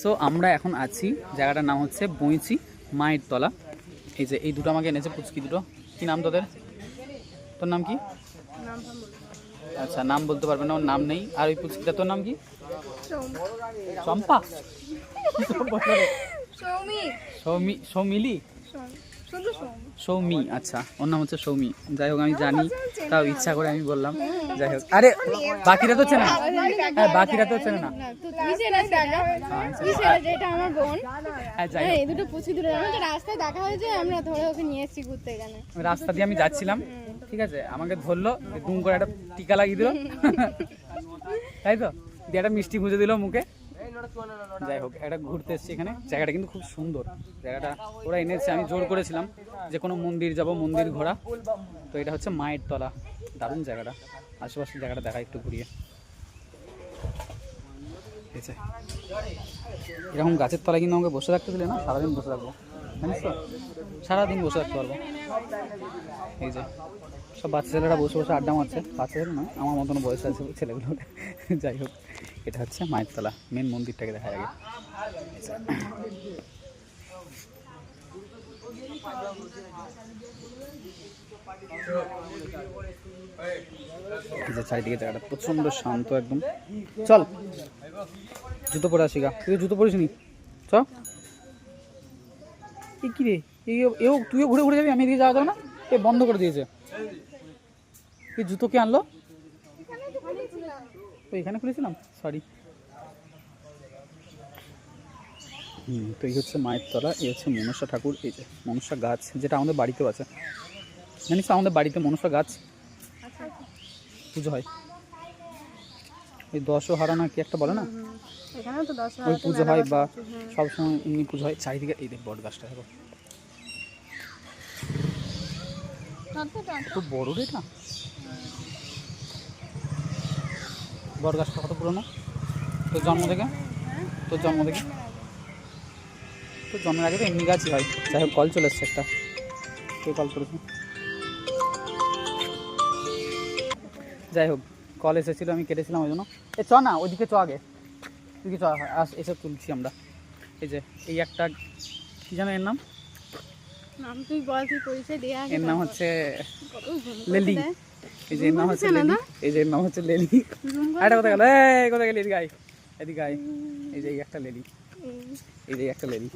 So আমরা এখন আছি জায়গাটার নাম হচ্ছে বইচি মায়ের তলা এই যে এই দুটো আমাকে এনেছে পুচকি দুটো। কি নাম তোদের? তোর নাম কি? আচ্ছা নাম বলতে পারবে না ওর নাম নেই। আর ওই পুচকিটা তোর নাম কি? চম্পা। সৌমি। সৌমিলি? সৌম- আচ্ছা ওর নাম হচ্ছে সৌমি। যাই হোক আমি জানি তাও ইচ্ছা করে আমি বললাম। যাই হোক। আরে বাকিরা তো চেনে? না হ্যাঁ বাকিরা তো চেনে না? হ্যাঁ হ্যাঁ, রাস্তা দিয়ে আমি যাচ্ছিলাম ঠিক আছে? আমাকে ধরলো দুম করে একটা টিকা লাগিয়ে দিল। তাই তো? দিয়ে একটা মিষ্টি গুঁজে দিল মুখে। যাই হোক একটা ঘুরতে এসেছি এখানে। জায়গাটা কিন্তু খুব সুন্দর। জায়গাটা ওরা এনেছে আমি জোর করেছিলাম যে কোনো মন্দির যাব মন্দির ঘোরা। তো এটা হচ্ছে মায়ের তলা। দারুণ জায়গাটা। আশেপাশের জায়গাটা দেখা একটু ঘুরিয়ে। এই যে, এরকম গাছের তলায় কিন্তু আমাকে বসে থাকতে দিলে না সারাদিন বসে থাকব। জানিস তো? সারাদিন বসে থাকতে পারব। এই যে সব বাচ্চা ছেলেরা বসে বসে আড্ডা মারছে। বাচ্চা ছেলে নয় আমার মতন বয়স আছে ছেলেগুলো। যাই হোক। এটা হচ্ছে মায়ের তলা মেন মন্দিরটাকে দেখা আগে। এই যে চারিদিকে জায়গাটা প্রচণ্ড শান্ত একদম। চল, জুতো পরে আসি গা। তুই জুতো পরিস নি? চ। কি রে? এও তুইও ঘুরে ঘুরে যাবি? আমি এদিকে যাওয়া যাবে না? এ, বন্ধ করে দিয়েছে। এই জুতো কে আনলো? তো এখানে খুলেছিলাম? সরি হুম তো এই হচ্ছে মায়ের তলা এই হচ্ছে মনসা ঠাকুর এই যে মনসা গাছ যেটা আমাদের বাড়িতেও আছে। জানিস আমাদের বাড়িতে মনসা গাছ? পুজো হয়। ওই দশও হারা না কি একটা বলে না? ওই পুজো হয় বা সবসময় এমনি পুজো হয়। চারিদিকে এই দেখ বট গাছটা দেখো। খুব বড় রে এটা। বট গাছটা কত পুরনো? তোর জন্ম থেকে? তোর জন্ম থেকে? তোর জন্মের আগে তো এমনি গাছই হয়। যাই হোক কল চলে এসছে একটা। কে কল করেছে? যাই হোক কল এসেছিল আমি কেটেছিলাম ওই জন্য। এ চ না ওইদিকে চ আগে। ওইদিকে চ আস এসে তুলছি আমরা। এই যে এই একটা কি জানো এর নাম? নাম তুই বল তুই পরিচয় দিয়ে এর নাম হচ্ছে লেলি। এই যে নাম হচ্ছে লেলি এই যে নাম হচ্ছে লেলি। আরে কোথায় গেল এই কোথায় গেলি এদিকে এই যে একটা লেলি এই যে একটা লেলি।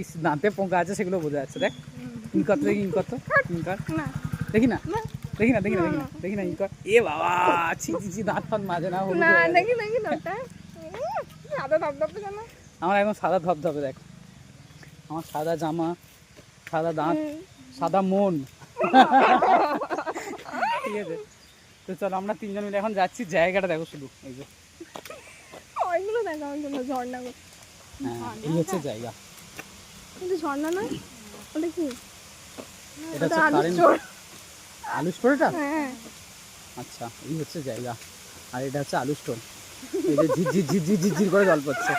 ইস দাঁতে পোকা আছে সেগুলো বোঝা যাচ্ছে দেখ। ইনকত দেখি ইনকত না। দেখি না? না। দেখি না দেখি না দেখি না। দেখি না ইনকত এ বাবা ছি ছি ছি দাঁত ফাঁত মাঝে না। দেখি দেখি সাদা ধপধপে জানা আমার একদম সাদা ধপধপে দেখ। আমার সাদা জামা সাদা দাঁত। সাদা মন। ঠিক আছে। তো চলো আমরা তিনজন মিলে এখন যাচ্ছি। জায়গাটা দেখো শুধু এই যে। ওইগুলো দেখ জন্য ঝর্ণা। হ্যাঁ এই হচ্ছে জায়গা। কিন্তু ঝর্ণা নয়? ওটা কি? এটা হচ্ছে আলু কারেন্ট আলু স্টোরটা হ্যাঁ। আচ্ছা এই হচ্ছে জায়গা। আর এটা হচ্ছে আলু স্টোর। এই যে ঝিরঝির ঝিরঝির ঝিরঝির করে জল পড়ছে।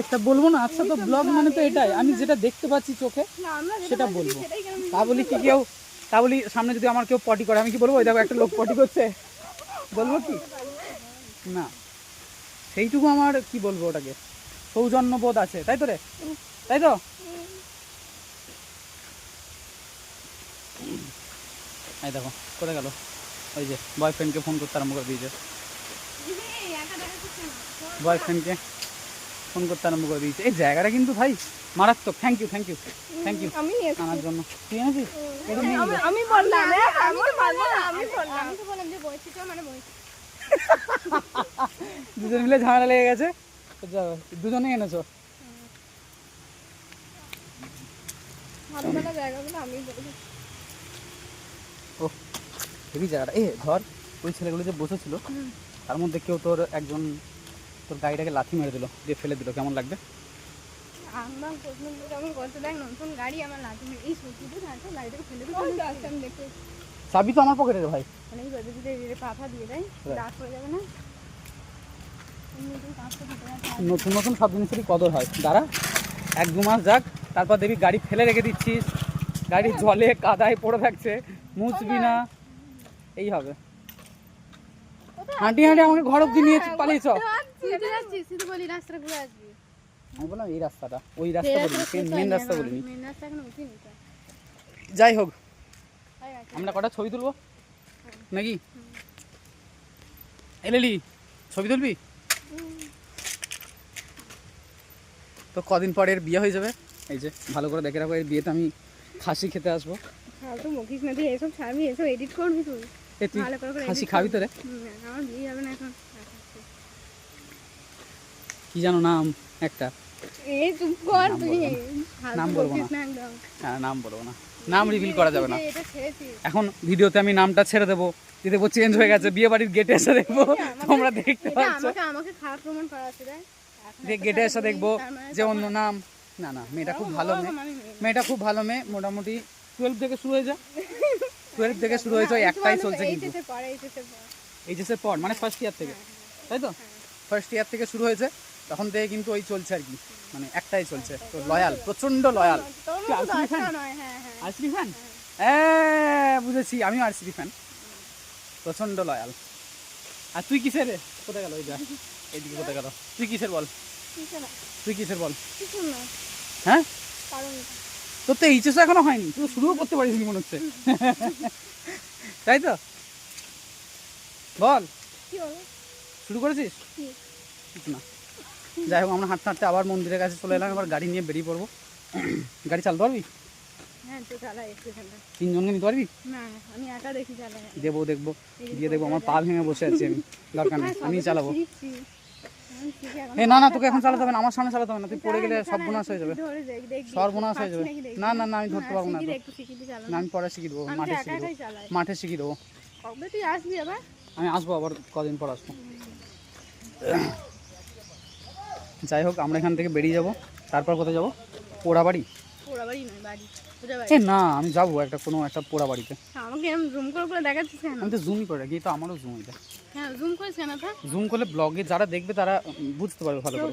এটা বলব না আচ্ছা তো ব্লগ মানে তো এটাই আমি যেটা দেখতে পাচ্ছি চোখে না আমরা যেটা সেটা বলব। তা বলি কি কেউ তা বলি সামনে যদি আমার কেউ পটি করে আমি কি বলব? দেখো একটা লোক পটি করছে। বলব কি? না। সেইটুকু আমার কি বলব ওটাকে? সৌজন্যবোধ আছে তাই তো রে? তাই তো? এই দেখো কোথায় গেল? ওই যে বয়ফ্রেন্ডকে ফোন করতে আরম্ভ করে দিয়েছে। বয়ফ্রেন্ডকে ফোন করতে আরম্ভ করে দিয়েছে। এই জায়গাটা কিন্তু ভাই মারাত্মক। Thank you thank you thank you আমি আনার জন্য। তুই এনেছিস? আমি আমি বললাম হ্যাঁ, আমি বললাম আমি বললাম। আমি তো বললাম যে মানে বইছি দুজন মিলে ঝামেলা লেগে গেছে। তো যাও, দুজনেই এনেছো? ও হেভি জায়গাটা। এ ধর ওই ছেলেগুলো যে বসেছিল তার মধ্যে কেউ তোর একজন তোর গাড়িটাকে লাথি মেরে দিল দিয়ে ফেলে দিল কেমন লাগবে? আমার দেখ নতুন গাড়ি আমার এই গাড়িটাকে ফেলে আসতে আমি দেখতে চাবি তো আমার পকেটে রে ভাই। যদি যদি পাথা দিয়ে দেয়. রাত হয়ে যাবে না? নতুন নতুন নতুন সব জিনিসেরই কদর হয়। দাঁড়া এক দু মাস যাক তারপর দেখবি গাড়ি ফেলে রেখে দিচ্ছিস। গাড়ি জলে কাদায় পড়ে থাকছে মুছবি না। এই হবে। হাঁটি হাঁটি আমাকে ঘর অব্দি নিয়ে পালিয়েছ। তুই তো যাচ্ছিস তুই তো বলি রাস্তা ঘুরে আসবি। আমি বললাম এই রাস্তাটা ওই রাস্তা বলিনি মেন রাস্তা বলিনি। মেন রাস্তা এখন উঠিনি যাই হোক আমরা কটা ছবি তুলবো? নাকি? এলেলি ছবি তুলবি? তো কদিন পর এর বিয়ে হয়ে যাবে। এই যে ভালো করে দেখে রাখো এর বিয়েতে আমি খাসি খেতে আসব। ফালতু বকিস না তুই এসব ছাড়বি এসব এডিট করবি তুই? খাসি খাবি তো রে আমার বিয়ে হবে না এখন। কি জানো নাম? একটা। এই চুপ কর নাম বলব না। হ্যাঁ নাম বলব না। নাম রিভিল করা যাবে না। যে এখন ভিডিওতে আমি নামটা ছেড়ে দেবো। দিয়ে দেখব চেঞ্জ হয়ে গেছে বিয়ে বাড়ির গেটে এসে দেখব। তোমরা দেখতে পাচ্ছ। আমাকে আমাকে খারাপ প্রমাণ করা আছে রে যে গেটে এসে দেখব মানে যে অন্য নাম। না না মেয়েটা খুব ভালো মেয়ে। আমি মেয়ে। মেয়েটা খুব ভালো মেয়ে মোটামুটি টুয়েলভ থেকে শুরু হয়ে যায় টুয়েলভ থেকে শুরু হয়েছে একটাই চলছে কিন্তু। এইচএসের পর। মানে ফার্স্ট ইয়ার থেকে। তাই তো? ফার্স্ট ইয়ার থেকে শুরু হয়েছে। তখন থেকে কিন্তু ওই চলছে আর কি। মানে একটাই চলছে। তো লয়াল প্রচণ্ড লয়াল। আরসিবি হ্যাঁ হ্যাঁ। আরসিবি ফ্যান হ্যাঁ। বুঝেছি। আমিও আরসিবি ফ্যান প্রচণ্ড লয়াল। আর তুই কিসের রে? কোথায় গেল? ওই যা এইদিকে কোথায় গেল? তুই কিসের বল? তুই কিসের বল? হ্যাঁ? তোর তো এইচএস এখনও হয়নি। তুই শুরুও করতে পারিস মনে হচ্ছে। তাই তো? বল। শুরু করেছিস? না। যাই হোক আমরা হাঁটতে হাঁটতে আবার মন্দিরের কাছে চলে এলাম এবার গাড়ি নিয়ে বেরিয়ে পড়ব। গাড়ি চালাতে পারবি? হ্যাঁ তিনজনকে নিতে পারবি? দেবো দেখব দিয়ে দেখব আমার পা ভেঙে বসে আছি আমি দরকার নেই আমি চালাবো। শিখছি আমি এখন এ না না তোকে এখন চালাতে হবে না আমার সামনে চালাতে হবে না তুই পড়ে গেলে সর্বনাশ হয়ে যাবে। সর্বনাশ হয়ে যাবে। না না না আমি ধরতে পারব না না আমি পরে শিখিয়ে দেবো মাঠে শিখিয়ে দেবো। মাঠে শিখিয়ে দেবো। আমি আসব আবার কদিন পর আসব। যাই হোক আমরা এখান থেকে বেরিয়ে যাব। তারপর কোথায় যাব? পোড়া বাড়ি ওরা বাড়ি নয় বাড়ি। ওটা বাড়ি? এ না আমি যাব একটা কোনো একটা পোড়া বাড়িতে আমাকে এরকম জুম করে করে দেখাচ্ছিস কেন? আমি তো জুমই করে রাখি তো আমারও জুম এটা হ্যাঁ জুম করিস কেন জুম করলে ব্লগে যারা দেখবে তারা বুঝতে পারবে ভালো করে।